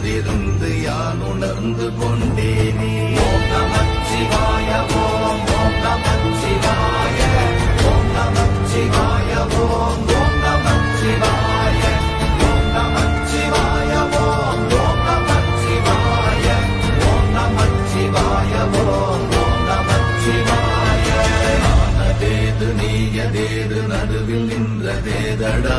இருந்திருந்து யான் உணர்ந்து கொண்டேனே? ஓம் நமச்சிவாய ஓம் ஓம் நமச்சிவாய ஓம் நமச்சிவாய ஓம் ஓம் நமச்சிவாய ஓம் நமச்சிவாய ஓம் ஓம் நமச்சிவாய ஓம் நமச்சிவாய ஓம் ஓம் நமச்சிவாய ஆனதேது நீயதேது நடுவில் நின்றதேதடா.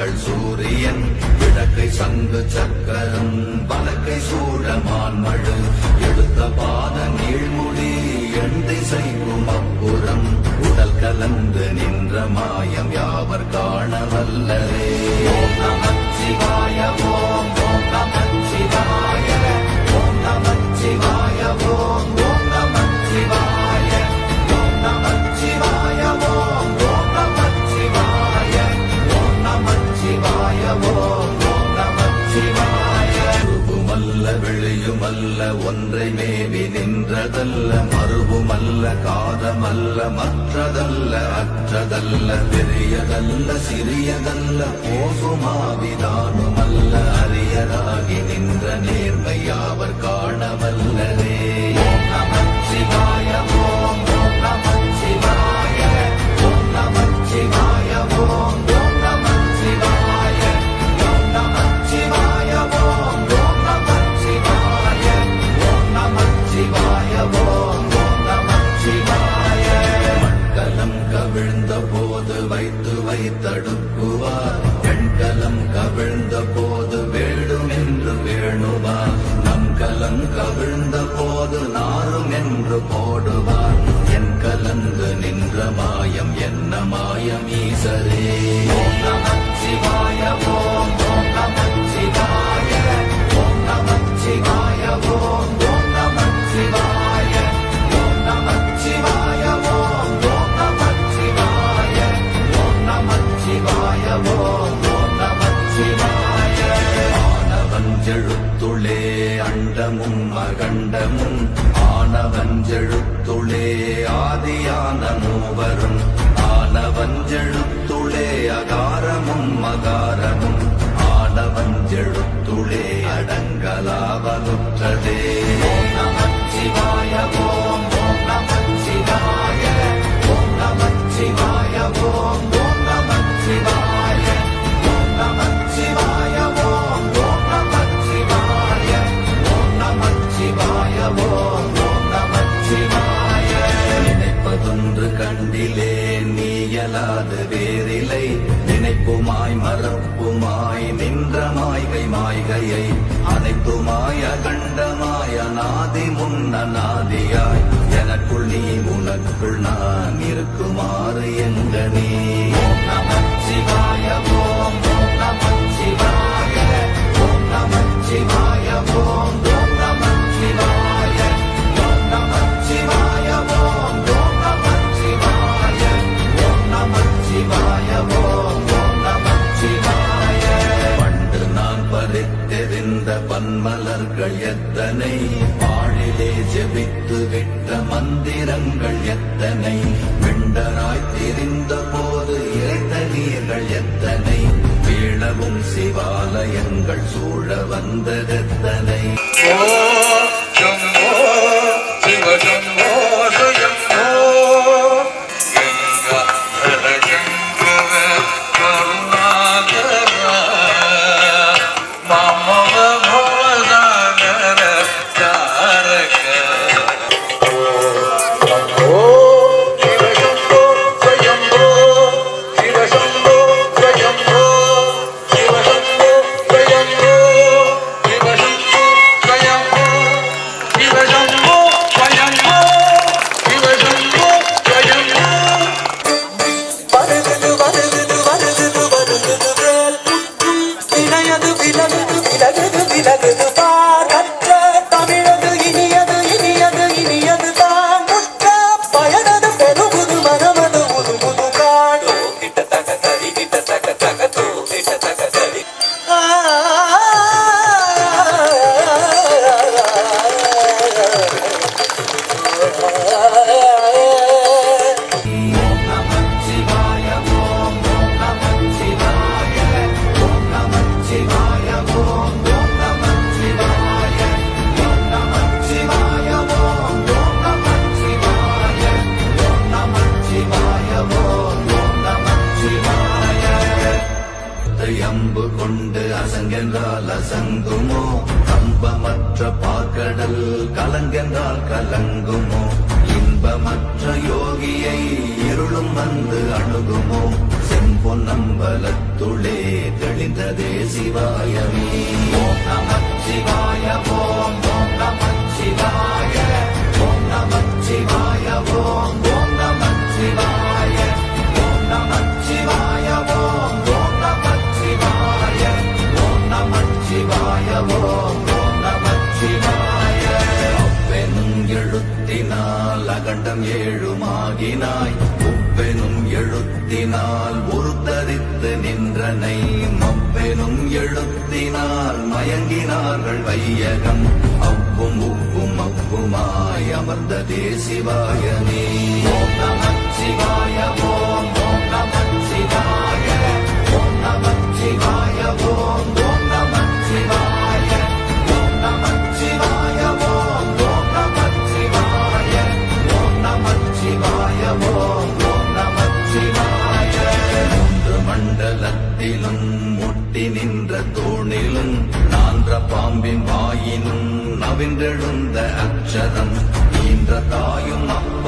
வலது சூரியன் கிழக்கை சங்கு சக்கரம் வழக்கை சூழமான் மழு எடுத்த பாத நீழ்முடி எந்தை செய்யும் அப்புறம் உடல் கலந்து நின்ற மாயம் யாவர் காண வல்லரே? ஓம் அல்ல மற்றதல்ல அற்றதல்ல பெரியதல்ல சிறியதல்ல போகுமாவிதானுமல்ல அரியராகி நின்ற நேர்மையாவர் காணவல்லரே. ஓம் நமச்சிவாய ஓம் நாரும் என்று ஆனவஞ்செழுத்துளே ஆதியான மூவரும் ஆனவஞ்செழுத்துளே அகாரமும் மகாரமும். ஆனவஞ்செழுத்துளே அடங்கலாவலுற்றதே. சூழ வந்ததெத்தனை. கசங்குமோ கம்பமற்ற பார்க்கடல் கலங்கென்றால் கலங்குமோ? இன்பமற்ற யோகியை இருளும் வந்து அணுகுமோ? செம்பொன்னம்பலத்துளே தெளிந்ததே சிவாயமே. ஓம் நம சிவாய ஓம் ஓம் நம சிவாய ஓம் நம சிவாய ஓம் ஓம் நம சிவாய நமச்சிவாய ஓம் நமச்சிவாய அப்பெனும் எழுத்தினால் அகண்டம் ஏழுமாகினாய். உப்பெனும் எழுத்தினால் உருத்தரித்து நின்றனை மப்பெனும் எழுத்தினால் மயங்கினார்கள் வையகம். அவ்வும் உப்பும் அப்புமாய் அமர்ந்த தேசிவாயனே. ஓம் நமச்சிவாய ஓம் ஓம் நமச்சிவாய ஓம் நமச்சிவாய ஓம் பாம்பின் வாயினும் நவின்றெழுந்த அச்சரம் ஈன்ற தாயும் அப்பரும்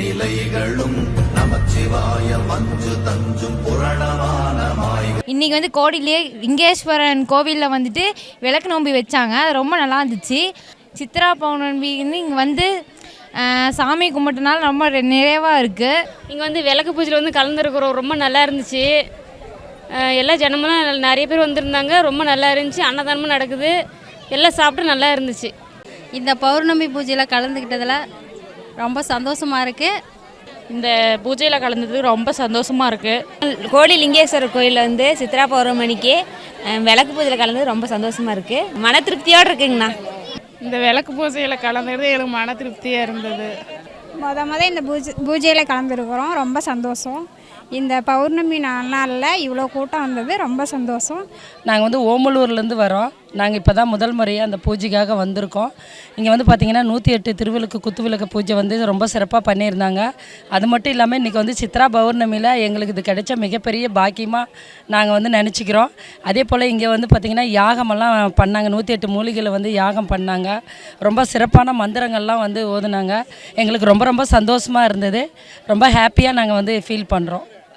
நிலைகளும் நமச்சிவாய மஞ்சு தஞ்சும் புரணமான மாய்கள் இன்றைக்கி வந்து கோடியிலே லிங்கேஸ்வரன் கோவிலில் வந்துட்டு விளக்கு நோம்பி வச்சாங்க. அது ரொம்ப நல்லா இருந்துச்சு. சித்ரா பௌர்ணமி வந்து இங்கே வந்து சாமி கும்பிட்டனால ரொம்ப நிறைவாக இருக்குது இங்கே வந்து விளக்கு பூஜையில் வந்து கலந்துருக்குறோம். ரொம்ப நல்லா இருந்துச்சு. எல்லா ஜனமெல்லாம் நிறைய பேர் வந்திருந்தாங்க. ரொம்ப நல்லா இருந்துச்சு. அன்னதானமும் நடக்குது. எல்லாம் சாப்பிட்டு நல்லா இருந்துச்சு. இந்த பௌர்ணமி பூஜையில் கலந்துக்கிட்டதில் ரொம்ப சந்தோஷமாக இருக்குது இந்த பூஜையில் கலந்ததுக்கு ரொம்ப சந்தோஷமாக இருக்குது கோடி லிங்கேஸ்வரர் கோயிலில் வந்து சித்ரா பௌர்ணமிக்கு அஹ், விளக்கு பூஜையில் கலந்து ரொம்ப சந்தோஷமாக இருக்குது மன திருப்தியோடு இருக்குங்கண்ணா. இந்த விளக்கு பூஜையில் கலந்துறது எனக்கு மன திருப்தியாக இருந்தது. மொத மொதல் இந்த பூஜை பூஜையில் கலந்துருக்குறோம். ரொம்ப சந்தோஷம். இந்த பௌர்ணமி நாளில் இவ்வளோ கூட்டம் வந்தது. ரொம்ப சந்தோஷம். நாங்கள் வந்து ஓமலூர்லேருந்து வரோம். நாங்கள் இப்போ தான் முதல் முறையாக அந்த பூஜைக்காக வந்திருக்கோம். இங்கே வந்து பார்த்திங்கன்னா நூற்றி எட்டு திருவிளக்கு குத்துவிளக்கு பூஜை வந்து ரொம்ப சிறப்பாக பண்ணியிருந்தாங்க. அது மட்டும் இல்லாமல் இன்றைக்கி வந்து சித்ரா பௌர்ணமியில் எங்களுக்கு இது கிடைச்ச மிகப்பெரிய பாக்கியமாக நாங்கள் வந்து நினச்சிக்கிறோம். அதே போல் இங்கே வந்து பார்த்திங்கன்னா யாகமெல்லாம் பண்ணாங்க. நூற்றி எட்டு மூலிகையில் வந்து யாகம் பண்ணாங்க. ரொம்ப சிறப்பான மந்திரங்கள்லாம் வந்து ஓதுனாங்க. எங்களுக்கு ரொம்ப ரொம்ப சந்தோஷமாக இருந்தது. ரொம்ப ஹாப்பியாக நாங்கள் வந்து ஃபீல் பண்ணுறோம்